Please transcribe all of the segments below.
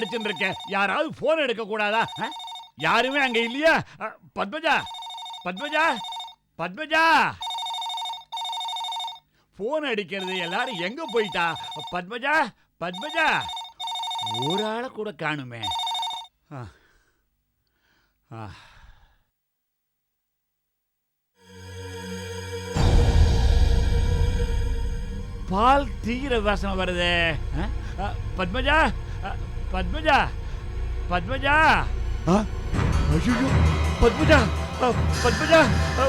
அடிச்சுட்டு இருக்கேன் யாராவது போன் எடுக்க கூடாதா யாருமே அங்க இல்லையா? பத்மஜா பத்மஜா பத்மஜா. போன் அடிக்கிறது எல்லாரும் எங்க போயிட்டா? பத்மஜா பத்மஜா. ஒரு ஆளை கூட காணுமே. பால் தீர வாசனை வருது. பத்மஜா. ஆ, பத்மஜா பத்மஜா ஆ? ஐயையோ, பத்மஜா ஆ, பத்மஜா ஆ,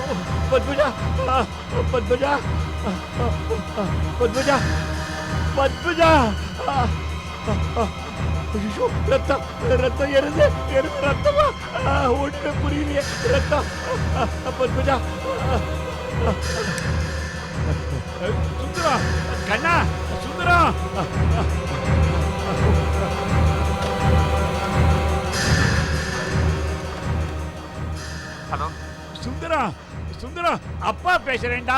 பத்மஜா ஆ, பத்மஜா ஆ, ஆ, ஆ, பத்மஜா பத்மஜா ஆ, ஆ, ஆ. ஐயோ ரத்தம் பேசுறேன்டா.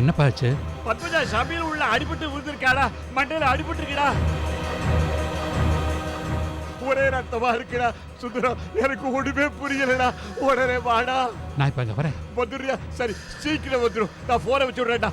என்னப்பா ஆச்சு? பத்மஜா சபையில் உள்ள அடிபட்டு விழுந்திருக்காடா மண்டையில அடிபட்டு இருக்குடா ஒரே ரத்தமா இருக்குடா சுந்தரம். எனக்கு ஒண்ணுமே புரியலடா. உடனே வாடா. நான் இப்போ அங்கே வரேன். வந்துடுறியா? சரி சீக்கிரம் வந்துடும் நான் போனை வச்சு விடுறேன்டா.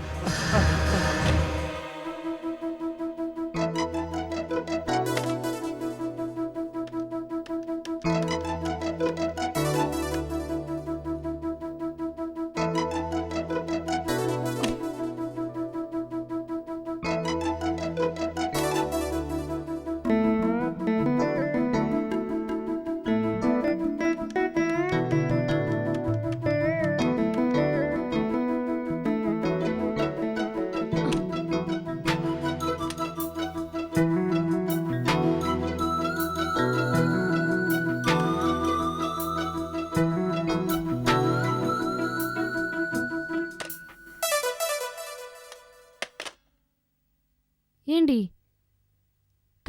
ஏண்டி?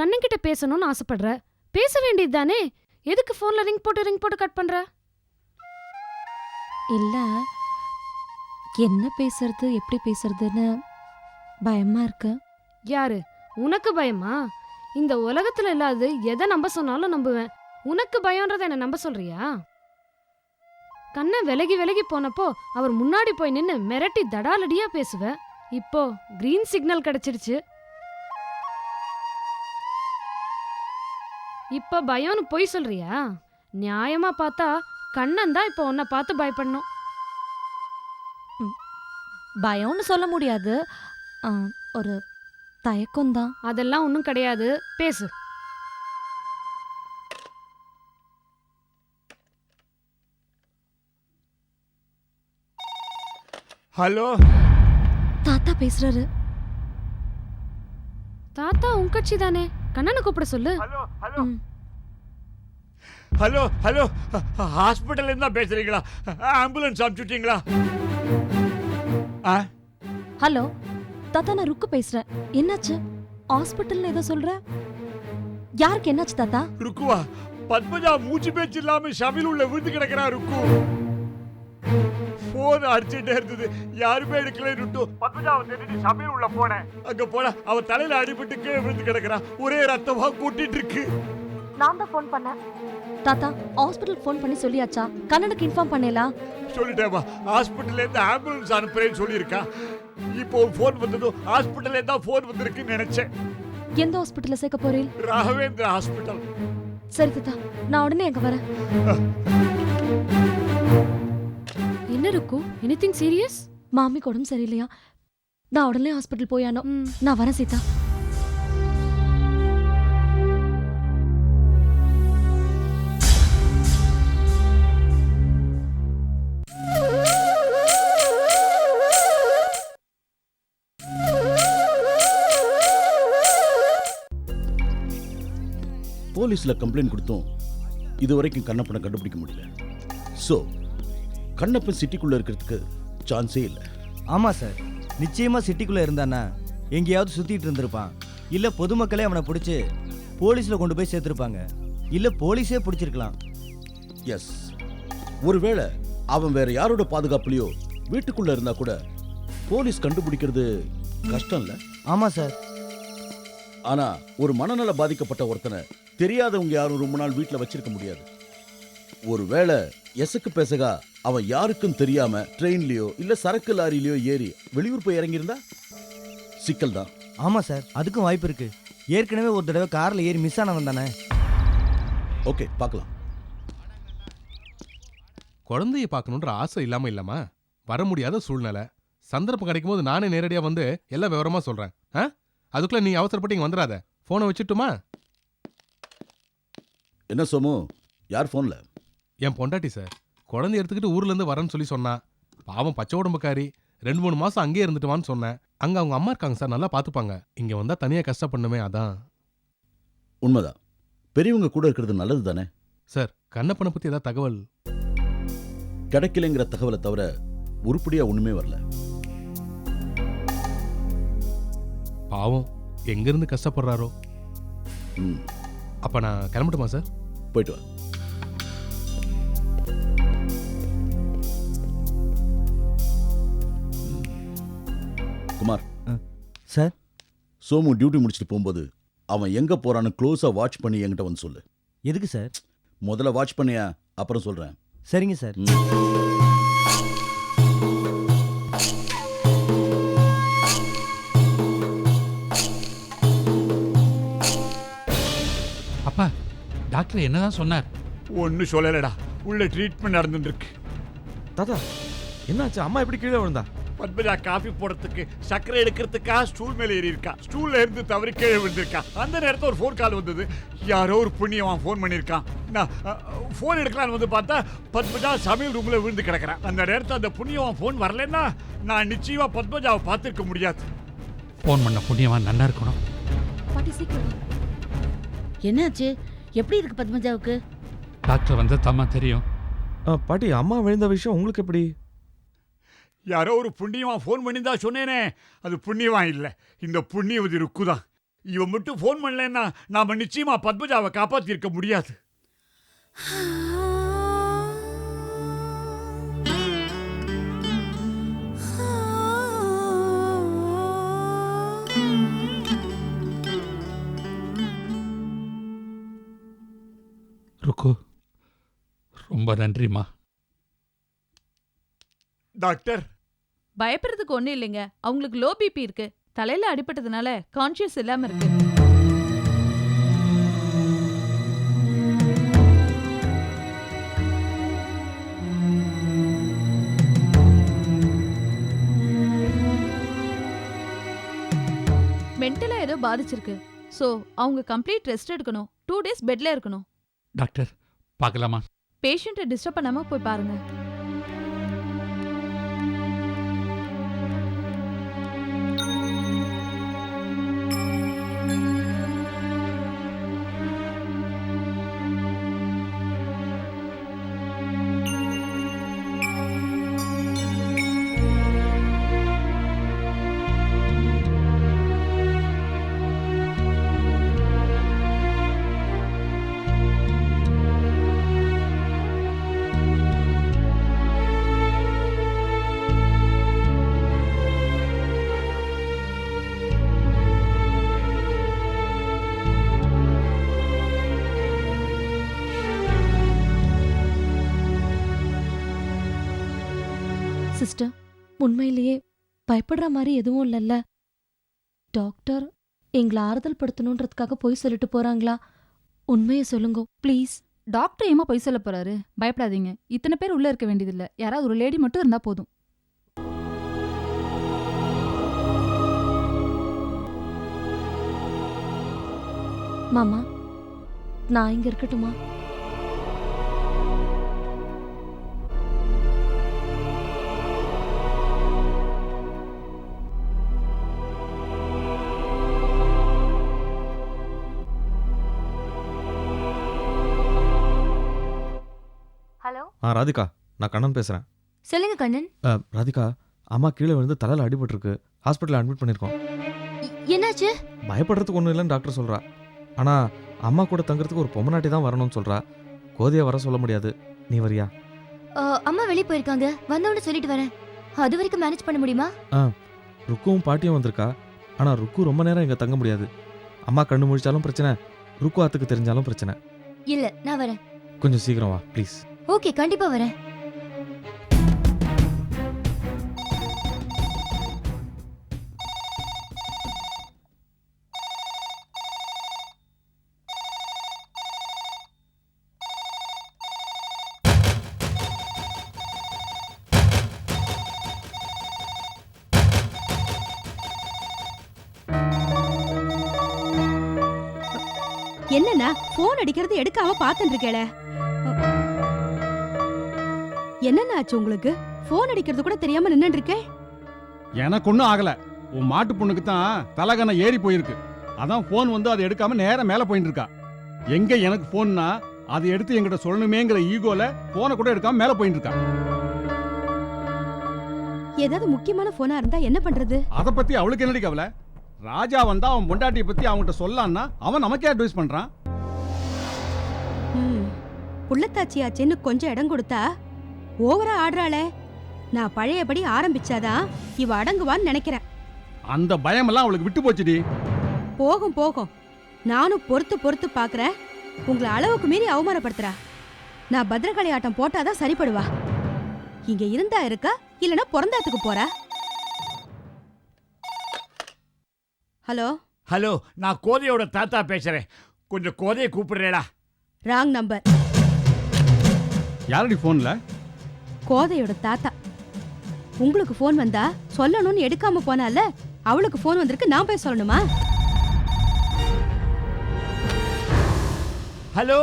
கண்ணன்கிட்ட பேசணும்னு ஆசைப்படுற? பேச வேண்டியது தானே? எதுக்கு ஃபோன்ல ரிங் போட்டு ரிங் போட்டு கட் பண்ற? இல்ல. என்ன பேசுறது எப்படி பேசுறதுன்னு பயமா இருக்கு. யாரு? உனக்கு பயமா? இந்த உலகத்துல இல்லாத எதை நம்ப சொன்னாலும் நம்புவேன். உனக்கு பயம்ன்றத என்ன நம்ப சொல்றியா? கண்ணன் விலகி விலகி போனப்போ அவர் முன்னாடி போய் நின்னு மிரட்டி தடாலடியா பேசுவ. இப்போ கிரீன் சிக்னல் கிடைச்சிடுச்சு இப்ப பயம்னு பொய் சொல்றியா? நியாயமா பார்த்தா கண்ணன் தான் இப்போ உன்னை பார்த்து பயப்படணும். பயம்னு சொல்ல முடியாது. ஆ, ஒரு தயக்கம்தான் அதெல்லாம் ஒன்றும் கிடையாது. பேசு. ஹலோ? தாத்தா பேசுறாரு. தாத்தா உன் கட்சி தானே? கண்ணனை கூப்பிட சொல்லு. Hello hello. ஹாஸ்பிட்டல்ல இருந்தா பேசுறீங்களா? ஆம்புலன்ஸ் அனுப்பிச்சுட்டீங்களா ஹலோ தாத்தா நான் ருக்கு பேசுறேன். என்னாச்சு? ஹாஸ்பிட்டல்னு ஏதோ சொல்ற? யாருக்கு என்னாச்சு தாத்தா? ருக்குவா. பத்மஜா மூச்சு பேச்சு இல்லாம சமையல் உள்ள விழுந்து கிடக்கிறா ருக்கு. போன் அடிச்சுட்டே இருந்தது. யாருமே எடுக்கல ருட்டு பத்மஜா வந்து சமையல் உள்ள போனேன் அங்க போன அவ தலையில அடிபட்டு கீழே விழுந்து கிடக்கிறா ஒரே ரத்தமா கொட்டிட்டு இருக்கு. நான் தான் ஃபோன் பண்ணேன். தாத்தா ஹாஸ்பிட்டல் ஃபோன் பண்ணி சொல்லியாச்சா? கண்ணனுக்கு இன்ஃபார்ம் பண்ணேலா? சொல்லிட்டேமா ஹாஸ்பிட்டல்ல இருந்து ஆம்புலன்ஸ் அனுப்புறேன்னு சொல்லியிருக்கா. இப்போ ஃபோன் வந்ததும் ஹாஸ்பிட்டல்ல இருந்தா ஃபோன் வந்திருக்குன்னு நினைச்சேன். எந்த ஹாஸ்பிட்டல்ல சேர்க்க போறேன் ராகவேந்திர ஹாஸ்பிட்டல் சரி தாத்தா. நான் உடனே அங்க வரேன். என்ன இருக்கும் எனிதிங் சீரியஸ் மாமிக்கு உடம்பு சரியில்லையா? நான் உடனே ஹாஸ்பிட்டல் போயானோ? ம். நான் வரேன் சீதா. போலீஸில் கம்ப்ளைண்ட் கொடுத்தோம் இது வரைக்கும் கண்ணப்பனை கண்டுபிடிக்க முடியல. ஸோ கண்ணப்பன் சிட்டிக்குள்ளே இருக்கிறதுக்கு சான்ஸே இல்லை. ஆமாம் சார். நிச்சயமாக சிட்டிக்குள்ளே இருந்தானா? எங்கேயாவது சுற்றிட்டு இருந்திருப்பான். இல்லை பொதுமக்களே அவனை பிடிச்சி போலீஸில் கொண்டு போய் சேர்த்துருப்பாங்க. இல்லை போலீஸே பிடிச்சிருக்கலாம். எஸ் ஒருவேளை அவன் வேற யாரோட பாதுகாப்புலையோ வீட்டுக்குள்ள இருந்தா கூட போலீஸ் கண்டுபிடிக்கிறது கஷ்டம் இல்லை ஆமாம் சார். ஆனா ஒரு மனநல பாதிக்கப்பட்ட ஒருத்தனை தெரியாதவங்க யாரும் ரொம்ப நாள் வீட்டில் வச்சிருக்க முடியாது. ஒருவேளை எசக்கு பெசகா அவன் யாருக்கும் தெரியாம ட்ரெயின்லயோ இல்ல சரக்கு லாரியிலயோ ஏறி வெளியூர் போய் இறங்கியிருந்தா? சிக்கல் தான். ஆமாம் சார் அதுக்கும் வாய்ப்பு இருக்கு. ஏற்கனவே ஒரு தடவை காரில் ஏறி மிஸ் ஆனவன் தானே? ஓகே பார்க்கலாம். குழந்தைய பார்க்கணுன்ற ஆசை இல்லாம இல்லாமா வர முடியாத சூழ்நிலை. சந்தர்ப்பம் கிடைக்கும் போது நானே நேரடியா வந்து எல்லாம் விவரமா சொல்றேன். ஆ? அதுக்குள்ள நீ அவசரப்பட்டு இங்க வந்துடாத. போனை வச்சுட்டுமா? என்ன சோமு? யார் ஃபோன்ல என் பொண்டாட்டி சார். குழந்தை எடுத்துக்கிட்டு ஊர்ல இருந்து வரேன்னு சொல்லி சொன்னா பாவம் பச்சை உடம்புக்காரி ரெண்டு மூணு மாசம் அங்கேயே இருந்துட்டுவான்னு சொன்னேன். அங்க அவங்க அம்மா இருக்காங்க சார் நல்லா பாத்துப்பாங்க. இங்க வந்தா தனியா கஷ்டப்படணுமே அதான். உண்மைதான். பெரியவங்க கூட இருக்கிறது நல்லது தானே? சார் கண்ணப்பனை பத்தி ஏதாவது தகவல்? கிடைக்கலைங்கிற தகவலை தவிர உருப்படியா ஒண்ணுமே வரல. பாவம் எங்க இருந்து கஷ்டப்படுறாரோ? ம். அப்ப நான் கிளம்பட்டுமா சார்? போயிட்டு வா. சோமு டியூட்டி முடிச்சுட்டு போகும்போது அவன் எங்க போறான்னு க்ளோஸா வாட்ச் பண்ணி என்கிட்ட வந்து சொல்லு. எதுக்கு சார்? முதல்ல வாட்ச் பண்ணியா? அப்புறம் சொல்றேன். சரிங்க சார். அப்பா டாக்டர் என்னதான் சொன்னார்? ஒன்றும் சொல்லலடா. உள்ள ட்ரீட்மெண்ட் நடந்துட்டு இருக்கு தாத்தா என்னாச்சு? அம்மா எப்படி கீழே விழுந்தா? பத்மஜா காஃபி போடுறதுக்கு சர்க்கரை எடுக்கிறதுக்கா? ஸ்டூல் மேலே ஏறி இருக்கா? ஸ்டூல்ல இருந்து தவறி கீழே விழுந்திருக்கா? அந்த நேரத்தில் ஒரு ஃபோன் கால் வந்தது. யாரோ ஒரு புண்ணியவன் ஃபோன் பண்ணியிருக்கான். நான் ஃபோன் எடுக்கலான்னு வந்து பார்த்தா பத்மஜா சமையல் ரூம்ல விழுந்து கிடக்குறான். அந்த நேரத்தில் அந்த புண்ணியவன் ஃபோன் வரலன்னா நான் நிச்சயமா பத்மஜாவை பார்த்துருக்க முடியாது. ஃபோன் பண்ண புண்ணியவான் நல்லா இருக்கணும். பாட்டி சீக்கிரம் என்னாச்சு? எப்படி இருக்கு பத்மஜாவுக்கு? டாக்டர் வந்தா தாமா தெரியும். பாட்டி அம்மா விழுந்த விஷயம் உங்களுக்கு எப்படி? யாரோ ஒரு புண்ணியவன் ஃபோன் பண்ணியிருந்தா சொன்னேனே. அது புண்ணியவான் இல்லை. இந்த புண்ணியவதி ருக்கு தான் இவன் மட்டும் ஃபோன் பண்ணலன்னா நாம நிச்சயமா பத்மஜாவை காப்பாத்திருக்க முடியாது. ருக்கு ரொம்ப நன்றிம்மா. டாக்டர் பயப்படுறதுக்கு ஒண்ணும் இல்லைங்க. அவங்களுக்கு லோ பிபி இருக்கு. தலையில அடிபட்டதுனால கான்ஷியஸ் இல்லாம இருக்கு. மென்டலா ஏதோ பாதிச்சிருக்கு. சோ அவங்க கம்ப்ளீட் ரெஸ்ட் எடுக்கணும். டூ டேஸ் பெட்ல இருக்கணும். டாக்டர் பார்க்கலாமா? பேஷண்ட்டை டிஸ்டர்ப் பண்ணாம போய் பாருங்க. சிஸ்டர் உண்மையிலேயே பயப்படுற மாதிரி எதுவும் இல்லைல்ல. டாக்டர் எங்களை ஆறுதல் படுத்தணுன்றதுக்காக போய் சொல்லிட்டு போறாங்களா? உண்மையை சொல்லுங்க ப்ளீஸ் டாக்டர் ஏமா பொய் சொல்ல போறாரு? பயப்படாதீங்க. இத்தனை பேர் உள்ள இருக்க வேண்டியதில்ல. யாராவது ஒரு லேடி மட்டும் இருந்தா போதும். மாமா நான் இங்க இருக்கட்டுமா? ஆ ராதிகா நான் கண்ணன் பேசுறேன். சொல்லுங்க கண்ணன். ஆ, ராதிகா அம்மா கீழே விழுந்து தலையில் அடிபட்டிருக்கு. ஹாஸ்பிட்டலில் அட்மிட் பண்ணியிருக்கோம். என்னாச்சு? பயப்படுறதுக்கு ஒன்றும் இல்லைன்னு டாக்டர் சொல்றா. ஆனா அம்மா கூட தங்குறதுக்கு ஒரு பொம்மநாட்டி தான் வரணும்னு சொல்றா. கோதையை வர சொல்ல முடியாது. நீ வரியா? அம்மா வெளியே போயிருக்காங்க. வந்தவொன்னு சொல்லிட்டு வரேன். அது வரைக்கும் மேனேஜ் பண்ண முடியுமா? ருக்குவும் பாட்டியும் வந்திருக்கா. ஆனா ருக்கு ரொம்ப நேரம் இங்க தங்க முடியாது. அம்மா கண்ணு முழிச்சாலும் பிரச்சனை ருக்கு ஆத்துக்கு தெரிஞ்சாலும் பிரச்சனை. இல்ல நான் வரேன். கொஞ்சம் சீக்கிரம் வா ப்ளீஸ் ஓகே கண்டிப்பா வரேன். என்னன்னா போன் அடிக்கிறது எடுக்காம பாத்துட்டு இருக்கேள. என்னண்ணா ஆச்சு உங்களுக்கு? போன் அடிக்கிறது கூட தெரியாம நின்னுட்டு இருக்கே எனக்கு ஒன்றும் ஆகல. உன் மாட்டு பொண்ணுக்கு தான் தலகனை ஏறி போயிருக்கு. அதான் ஃபோன் வந்து அதை எடுக்காம நேரா மேலே போயிட்டு இருக்கா எங்க எனக்கு ஃபோன்னா அதை எடுத்து என்கிட்ட சொல்லணுமேங்கிற ஈகோல போனை கூட எடுக்காம மேலே போயிட்டு இருக்கா ஏதாவது முக்கியமான போனா இருந்தா என்ன பண்றது? அதை பத்தி அவளுக்கு என்னடி கவலை? ராஜா வந்தா அவன் பொண்டாட்டியை பத்தி அவன்கிட்ட சொல்லான்னா அவன் நமக்கே அட்வைஸ் பண்றான். புள்ளத்தாச்சி ஆச்சேன்னு கொஞ்சம் இடம் கொடுத்தா ஓவரா ஆடுறாளே. நான் பழையபடி ஆரம்பிச்சாதான் இவ அடங்குவான்னு நினைக்கிறேன். அந்த பயமெல்லாம் அவளுக்கு விட்டு போச்சுடி. போகும் போகும். நானும் பொறுத்து பொறுத்து பாக்குறேன். உங்களை அளவுக்கு மீறி அவமானப்படுத்துறா. நான் பத்திரகாளி ஆட்டம் போட்டாதான் சரிப்படுவா. இங்க இருந்தா இருக்கா? இல்லனா பிறந்தாத்துக்கு போறா? ஹலோ? ஹலோ நான் கோதையோட தாத்தா பேசுறேன். கொஞ்சம் கோதையை கூப்பிடுறேடா. Wrong number. யாரடி ஃபோன்ல கோதையோட தாத்தா. உங்களுக்கு ஃபோன் வந்தா சொல்லணும்னு எடுக்காம போனால அவளுக்கு ஃபோன் வந்திருக்கு நான் போய் சொல்லணுமா? ஹலோ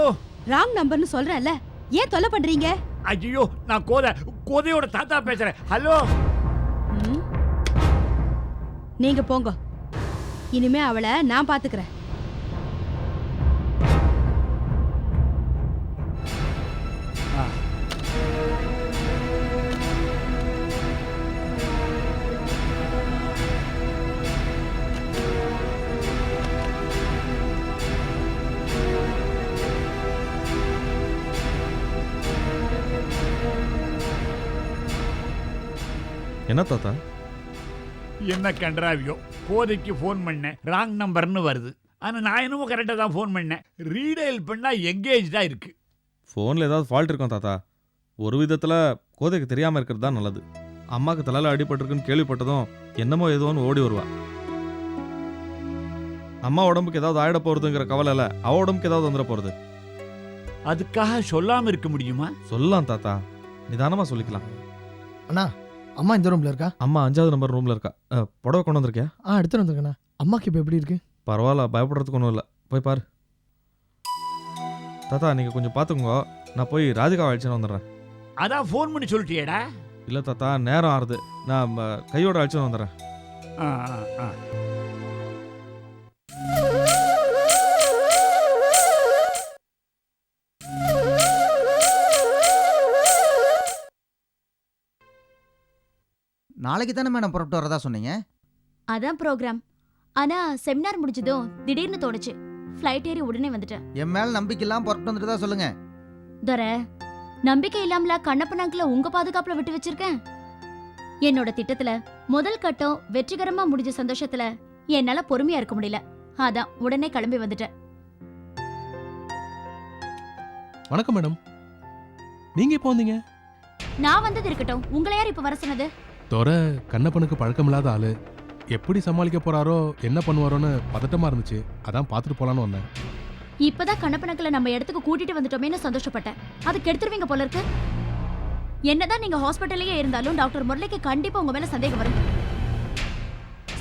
ராங் நம்பர்னு சொல்றேன்ல. ஏன் தொல்லை பண்றீங்க? ஐயோ நான் கோதை கோதையோட தாத்தா பேசுறேன். ஹலோ? நீங்க போங்க. இனிமே அவளை நான் பாத்துக்கிறேன். என்ன தாத்தா? என்ன கண்டராவியோ கோதைக்கு ஃபோன் பண்ணேன். ராங் நம்பர்னு வருது. ஆனால் நான் என்னமோ கரெக்டாக தான் ஃபோன் பண்ணேன். ரீடைல் பண்ணால் எங்கேஜ்டாக இருக்கு. ஃபோனில் ஏதாவது ஃபால்ட் இருக்கும் தாத்தா. ஒரு விதத்தில் கோதைக்கு தெரியாமல் இருக்கிறது தான் நல்லது. அம்மாவுக்கு தலையில் அடிபட்டிருக்குன்னு கேள்விப்பட்டதும் என்னமோ ஏதோன்னு ஓடி வருவா. அம்மா உடம்புக்கு ஏதாவது ஆயிட போகிறதுங்கிற கவலை இல்லை அவ உடம்புக்கு ஏதாவது வந்துட போகிறது அதுக்காக சொல்லாமல் இருக்க முடியுமா? சொல்லலாம் தாத்தா. நிதானமாக சொல்லிக்கலாம். அண்ணா அம்மா இந்த ரூம்ல இருக்கா? அம்மா அஞ்சாவது நம்பர் ரூமில் இருக்கா. அஹ், புடவை கொண்டு வந்திருக்கியா? ஆ எடுத்துட்டு வந்திருக்கேண்ணா. அம்மாக்கு இப்போ எப்படி இருக்கு? பரவாயில்ல பயப்படுறதுக்கு ஒன்றும் இல்லை. போய் பாரு. தாத்தா நீங்கள் கொஞ்சம் பார்த்துக்கோங்க நான் போய் ராதிகா அழைச்சின்னு வந்துடுறேன். அதான் ஃபோன் பண்ணி சொல்லிட்டியேடா. இல்லை தாத்தா நேரம் ஆறுது. நான் ம, கையோட அழைச்சின்னு வந்துடுறேன். ஆ ஆ ஆ. நாளைக்கு தானே மேடம் புறப்பட்டு வரதா சொன்னீங்க? அதான் ப்ரோக்ராம் ஆனா செமினார் முடிஞ்சதும் திடீர்னு தோணுச்சு. ஃப்ளைட் ஏறி உடனே வந்துட்டேன். என் மேல நம்பிக்கை இல்லாம புறப்பட்டு வந்துட்டு தான் சொல்லுங்க. தர நம்பிக்கை இல்லாமல கண்ணப்பனாங்கள உங்க பாதுகாப்புல விட்டு வச்சிருக்கேன்? என்னோட திட்டத்துல முதல் கட்டம் வெற்றிகரமா முடிஞ்ச சந்தோஷத்துல என்னால பொறுமையா இருக்க முடியல. அதான் உடனே கிளம்பி வந்துட்டேன். வணக்கம் மேடம் நீங்க எப்போ வந்தீங்க? நான் வந்தது இருக்கட்டும். உங்களை யார் இப்ப வர சொன்னது? தோர கண்ணப்பனுக்கு பழக்கமில்லாத ஆளு. எப்படி சமாளிக்க போறாரோ என்ன பண்ணுவாரோன்னு பதட்டமா இருந்துச்சு. அதான் பார்த்துட்டு போலான்னு வந்தேன். இப்பதான் கண்ணப்பனக்களை நம்ம இடத்துக்கு கூட்டிட்டு வந்துட்டோமேன்னு சந்தோஷப்பட்டேன். அது கெடுத்துருவீங்க போல இருக்கு. என்னதான் நீங்க ஹாஸ்பிட்டல்லயே இருந்தாலும் டாக்டர் முரளிக்கு கண்டிப்பா உங்க மேல சந்தேகம் வரும்.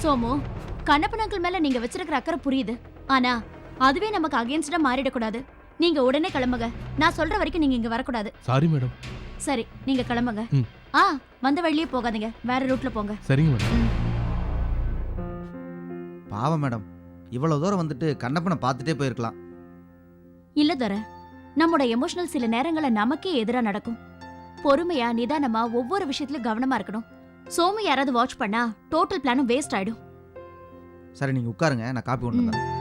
சோமு கண்ணப்பனக்கள் மேல நீங்க வச்சிருக்கிற அக்கறை புரியுது. ஆனா அதுவே நமக்கு அகைன்ஸ்டா மாறிடக்கூடாது. நீங்க உடனே கிளம்புங்க. நான் சொல்ற வரைக்கும் நீங்க இங்க வரக்கூடாது. சாரி மேடம் சரி நீங்க கிளம்புங்க. ஆ வந்த வழியே போகாதீங்க. வேற ரூட்ல போங்க. சரிங்க மேடம். பாவம் மேடம். இவ்வளவு தூரம் வந்துட்டு கண்ணப்பனை பார்த்துட்டே போயிருக்கலாம். இல்ல தர நம்மோட எமோஷனல் சில நேரங்கள்ல நமக்கே எதிரா நடக்கும். பொறுமையா நிதானமா ஒவ்வொரு விஷயத்திலும் கவனமா இருக்கணும். சோமு யாராவது வாட்ச் பண்ணா டோட்டல் பிளானும் வேஸ்ட் ஆயிடும். சரி நீங்க உட்காருங்க. நான் காப்பி கொண்டு ம்.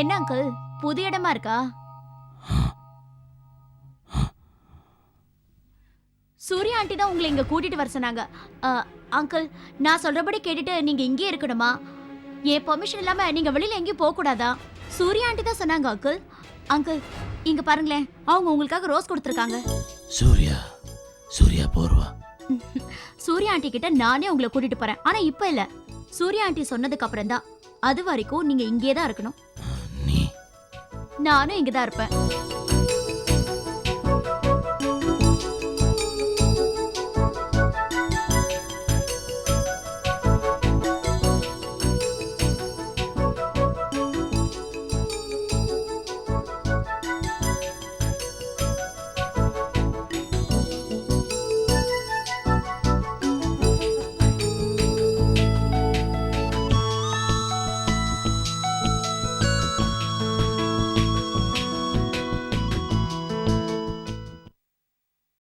என்ன அங்கிள் புது இடமா இருக்கா? சூர்யா ஆண்டி தான் உங்களை இங்க கூட்டிட்டு வர சொன்னாங்க. அங்கிள் நான் சொல்றபடி கேட்டுட்டு நீங்க இங்கே இருக்கணுமா? என் பெர்மிஷன் இல்லாம நீங்க வெளியில எங்கேயும் போக கூடாதா? சூர்யா ஆண்டி தான் சொன்னாங்க அங்கிள் அங்கிள் இங்க பாருங்களேன். அவங்க உங்களுக்காக ரோஸ் கொடுத்துருக்காங்க. சூர்யா சூர்யா போர்வா. சூர்யா ஆண்டி கிட்ட நானே உங்களை கூட்டிட்டு போறேன். ஆனா இப்ப இல்ல. சூர்யா ஆண்டி சொன்னதுக்கு அப்புறம் தான் அது வரைக்கும் நீங்க இங்கே தான் இருக்கணும். நானும் இங்கதான் இருப்பேன்.